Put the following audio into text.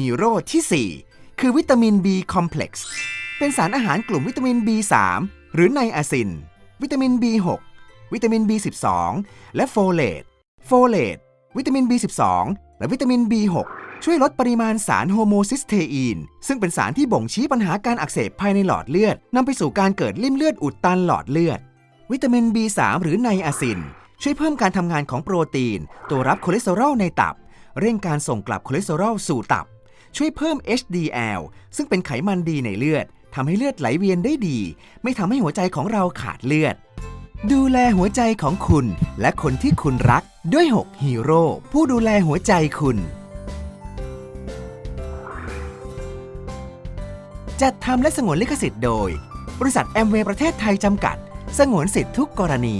ฮีโร่ที่ 4 คือวิตามิน B คอมเพล็กซ์เป็นสารอาหารกลุ่มวิตามิน B3 หรือไนอาซิน วิตามิน B6 วิตามิน B12 และโฟเลตโฟเลตวิตามิน B12 และวิตามิน B6 ช่วยลดปริมาณสารโฮโมซิสเทอีน ซึ่งเป็นสารที่บ่งชี้ปัญหาการอักเสบภายในหลอดเลือดนำไปสู่การเกิดริ่มเลือดอุดตันหลอดเลือด วิตามิน B3 หรือไนอาซิน ช่วยเพิ่มการทำงานของโปรตีน ตัวรับคอเลสเตอรอลในตับ เร่งการส่งกลับคอเลสเตอรอลสู่ตับ ช่วยเพิ่ม HDL ซึ่งเป็นไขมันดีในเลือดทำให้เลือดไหลเวียนได้ดี ไม่ทำให้หัวใจของเราขาดเลือด ดูแลหัวใจของคุณและคนที่คุณรักด้วย 6 ฮีโร่ผู้ดูแลหัวใจคุณ จัดทำและสงวนลิขสิทธิ์โดย บริษัทแอมเวย์ประเทศไทยจำกัด สงวนสิทธิ์ทุกกรณี